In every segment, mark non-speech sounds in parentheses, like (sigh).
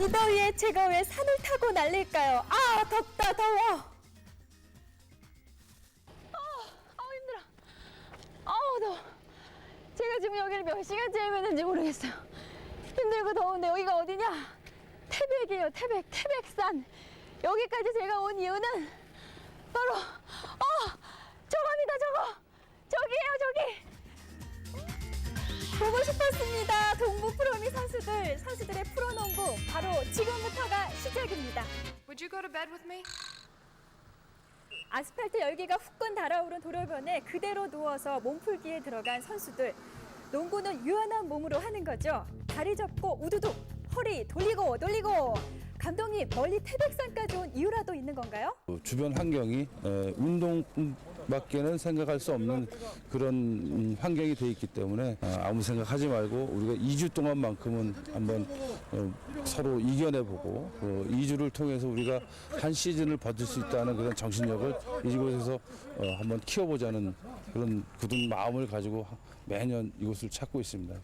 이 더위에 제가 왜 산을 타고 날릴까요? 아 덥다 더워. 아우 힘들어. 아우 더워. 제가 지금 여기를 몇 시간째 헤매는지 모르겠어요. 힘들고 더운데 여기가 어디냐? 태백이에요. 태백, 태백산. 여기까지 제가 온 이유는 바로 어 저겁니다. 저거. 저기예요. 저기. 보고 싶었습니다. 동부 프로미 선수들, 선수들의 프로농구 바로 지금부터가 시작입니다. Would you go to bed with me? 아스팔트 열기가 후끈 달아오른 도로변에 그대로 누워서 몸풀기에 들어간 선수들. 농구는 유연한 몸으로 하는 거죠. 다리 접고 우두둑, 허리 돌리고 돌리고. 감독님 멀리 태백산까지 온 이유라도 있는 건가요? 그 주변 환경이 에, 운동밖에는 생각할 수 없는 그런 음, 환경이 돼 있기 때문에 아, 아무 생각하지 말고 우리가 2주 동안만큼은 한번 어, 서로 이겨내보고 그 2주를 통해서 우리가 한 시즌을 버틸 수 있다는 그런 정신력을 이곳에서 어, 한번 키워보자는 그런 굳은 마음을 가지고 매년 이곳을 찾고 있습니다.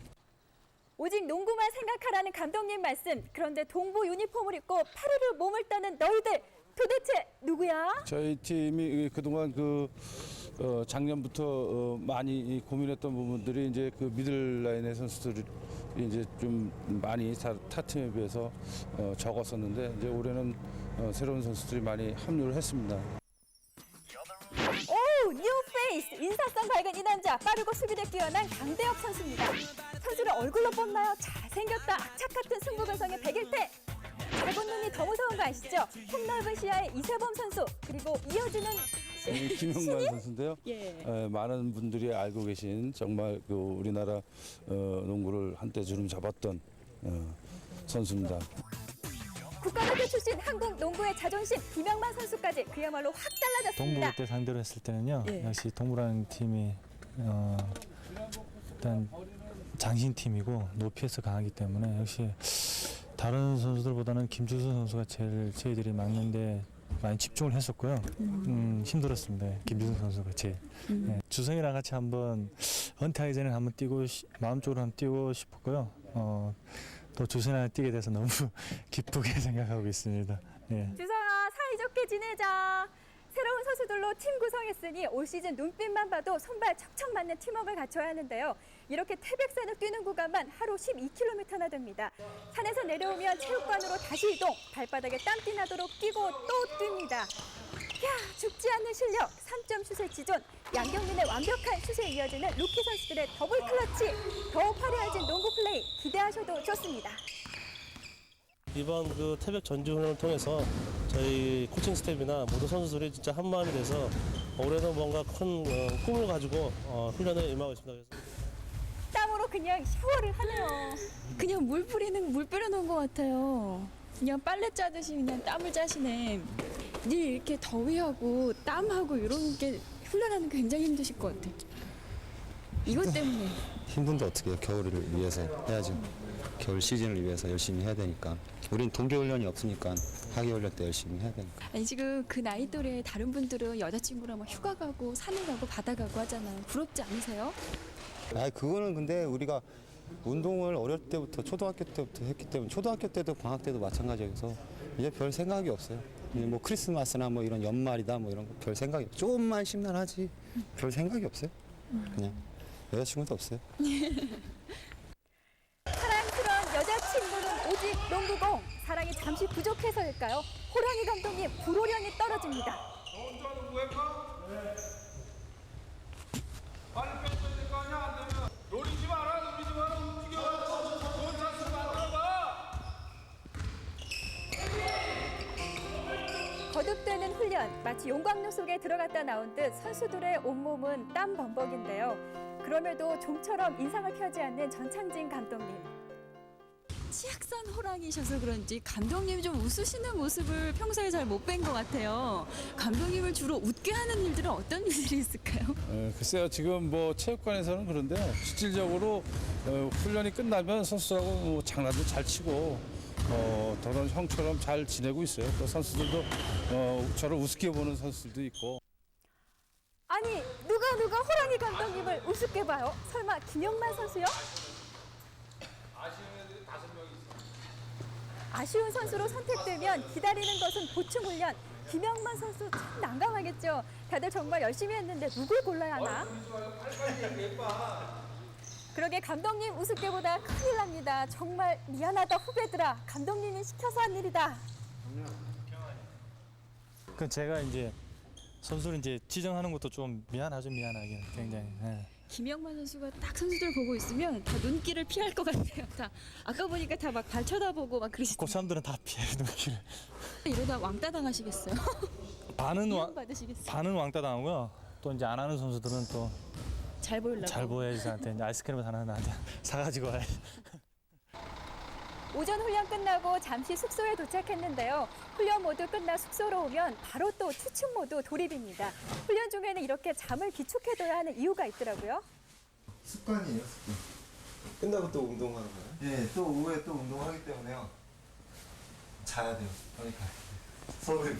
오직 농구만 생각하라는 감독님 말씀. 그런데 동부 유니폼을 입고 파르르 몸을 따는 너희들 도대체 누구야? 저희 팀이 그동안 그 어, 작년부터 어, 많이 고민했던 부분들이 이제 그 미들 라인의 선수들이 이제 좀 많이 타, 타 팀에 비해서 어, 적었었는데 이제 올해는 어, 새로운 선수들이 많이 합류를 했습니다. 페이스! 인사성 밝은 이 남자, 빠르고 수비대 뛰어난 강대혁 선수입니다. 선수를 얼굴로 뽑나요? 잘생겼다, 악착 같은 승부근성의 백일태! 작은 눈이 더 무서운 거 아시죠? 폭넓은 시야의 이세범 선수, 그리고 이어지는 네, 김영만 선수인데요. 예. 에, 많은 분들이 알고 계신 정말 그 우리나라 어, 농구를 한때 주름 잡았던 어, 선수입니다. 국가대표 출신 한국 농구의 자존심 김영만 선수까지 그야말로 확 달라졌습니다. 동부 때 상대로 했을 때는요 예. 역시 동부라는 팀이 어, 일단 장신 팀이고 높이에서 강하기 때문에 역시 다른 선수들보다는 김주수 선수가 제일 저희들이 막는데 많이 집중을 했었고요. 음, 힘들었습니다. 김주수 선수가 제일. 예, 주성이랑 같이 한번 은퇴하기 전에 한번 뛰고 시- 마음적으로 한번 뛰고 싶었고요. 어, 또 주성이랑 뛰게 돼서 너무 (laughs) 기쁘게 생각하고 있습니다. 예. 주성아 사이좋게 지내자. 새로운 선수들로 팀 구성했으니 올 시즌 눈빛만 봐도 손발 척척 맞는 팀워크를 갖춰야 하는데요. 이렇게 태백산을 뛰는 구간만 하루 12km나 됩니다. 산에서 내려오면 체육관으로 다시 이동, 발바닥에 땀띠 나도록 뛰고 또 뜁니다. 야 죽지 않는 실력, 3점 슛의 지존, 양경민의 완벽한 슛에 이어지는 루키 선수들의 더블 클러치, 더욱 화려해진 농구 플레이 기대하셔도 좋습니다. 이번 그 태백 전지 훈련을 통해서 저희 코칭 스텝이나 모든 선수들이 진짜 한 마음이 돼서 올해는 뭔가 큰 어, 꿈을 가지고 어, 훈련에 임하고 있습니다. 그래서 땀으로 그냥 샤워를 하네요. 그냥 물 뿌리는 물 뿌려놓은 것 같아요. 그냥 빨래 짜듯이 그냥 땀을 짜시네. 늘 이렇게 더위하고 땀하고 이런 게 훈련하는 게 굉장히 힘드실 것 같아. 이것 때문에 힘든데 어떻게 해요? 겨울을 위해서 해야죠. 겨울 시즌을 위해서 열심히 해야 되니까. 우린 동계훈련이 없으니까 하계훈련 때 열심히 해야 되니까. 아니 지금 그 나이 또래 다른 분들은 여자친구랑 막 휴가 가고 산에 가고 바다 가고 하잖아요. 부럽지 않으세요? 아 그거는 근데 우리가 운동을 어릴 때부터 초등학교 때부터 했기 때문에 초등학교 때도 방학 때도 마찬가지여서 이제 별 생각이 없어요. 뭐 크리스마스나 뭐 이런 연말이다 뭐 이런 거 별 생각이 없- 조금만 심란하지 별 생각이 없어요. 그냥 여자친구도 없어요. 사랑스러운 여자친구는 오직 농구공. 사랑이 잠시 부족해서일까요? 호랑이 감독님 불호령이 떨어집니다. 빨리 뺐어야 될거 아니야 안 되면 노리지 마라 거듭되는 훈련, 마치 용광로 속에 들어갔다 나온 듯 선수들의 온몸은 땀 범벅인데요. 그럼에도 좀처럼 인상을 펴지 않는 전창진 감독님. 치악산 호랑이셔서 그런지 감독님이 좀 웃으시는 모습을 평소에 잘 못 뵌 것 같아요. 감독님을 주로 웃게 하는 일들은 어떤 일들이 있을까요? 에, 글쎄요, 지금 뭐 체육관에서는 그런데 실질적으로 어, 훈련이 끝나면 선수들하고 뭐 장난도 잘 치고 어, 저런 형처럼 잘 지내고 있어요. 또 선수들도 어, 저를 우습게 보는 선수들도 있고. 아니 누가 누가 호랑이 감독님을 우습게 봐요? 설마 김영만 선수요? 아쉬운 선수로 선택되면 기다리는 것은 보충 훈련. 김영만 선수 참 난감하겠죠. 다들 정말 열심히 했는데 누굴 골라야 하나? 그러게 감독님 우습게보다 큰일 납니다. 정말 미안하다 후배들아. 감독님이 시켜서 한 일이다. 그 제가 이제 선수를 이제 지정하는 것도 좀 미안하죠 미안하게 굉장히. 예. 김영만 선수가 딱 선수들 보고 있으면 다 눈길을 피할 것 같아요. 다 아까 보니까 다 막 발 쳐다보고 막 그러시더라고요. 고참들은 다 피해 눈길을. 이러다 왕따 당하시겠어요. 반은 왕 받으시겠어요. 반은 왕따 당하고요. 또 이제 안 하는 선수들은 또 잘잘 보이려고. 보여야지 나한테 이제 아이스크림을 하나 나한테 사가지고 와야 (laughs) 오전 훈련 끝나고 잠시 숙소에 도착했는데요. 훈련 모두 끝나 숙소로 오면 바로 또 추측 모드 돌입입니다. 훈련 중에는 이렇게 잠을 기축해둬야 하는 이유가 있더라고요. 습관이에요, 습관. 끝나고 또 운동하는 거예요? 예, 또 오후에 또 운동하기 때문에요. 자야 돼요. 그러니까 서울에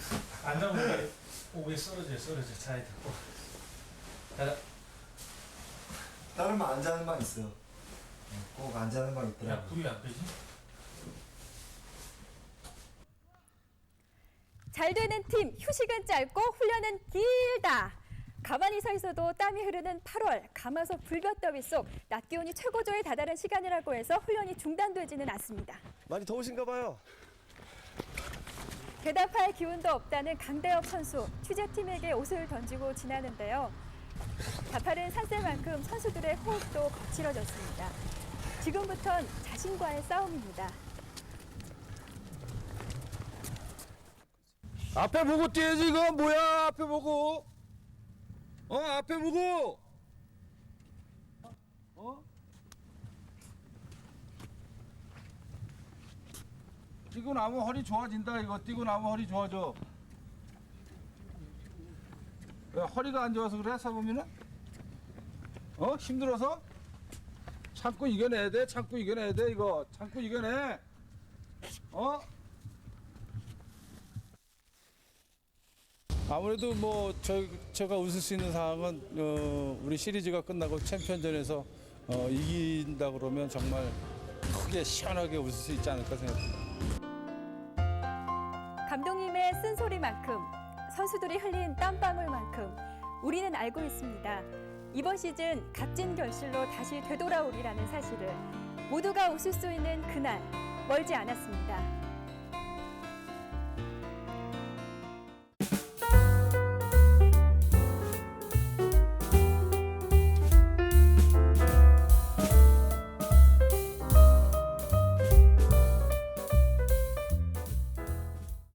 안 나오면 오후에 쓰러져 쓰러져 차에 듣고. 다른 방안 자는 방 있어요. 예, 꼭안 자는 방 있더라고요. 불이 안 끄지? 잘 되는 팀, 휴식은 짧고 훈련은 길다. 가만히 서 있어도 땀이 흐르는 8월, 가마솥 불볕더위 속 낮 기온이 최고조에 다다른 시간이라고 해서 훈련이 중단되지는 않습니다. 많이 더우신가 봐요. 대답할 기운도 없다는 강대엽 선수, 취재팀에게 옷을 던지고 지나는데요. 가파른 산세만큼 선수들의 호흡도 거칠어졌습니다. 지금부턴 자신과의 싸움입니다. 앞에 보고 뛰어야지 이거? 뭐야 앞에 보고? 어 앞에 보고! 어? 뛰고 나면 허리 좋아진다 이거. 뛰고 나면 허리 좋아져 왜 허리가 안 좋아서 그래? 사범이는? 어? 힘들어서? 참고 이겨내야 돼. 참고 이겨내야 돼 이거. 참고 이겨내. 어? 아무래도 뭐 저, 제가 웃을 수 있는 상황은 어, 우리 시리즈가 끝나고 챔피언전에서 어, 이긴다 그러면 정말 크게 시원하게 웃을 수 있지 않을까 생각합니다. 감독님의 쓴소리만큼 선수들이 흘린 땀방울만큼 우리는 알고 있습니다. 이번 시즌 값진 결실로 다시 되돌아오리라는 사실을 모두가 웃을 수 있는 그날 멀지 않았습니다.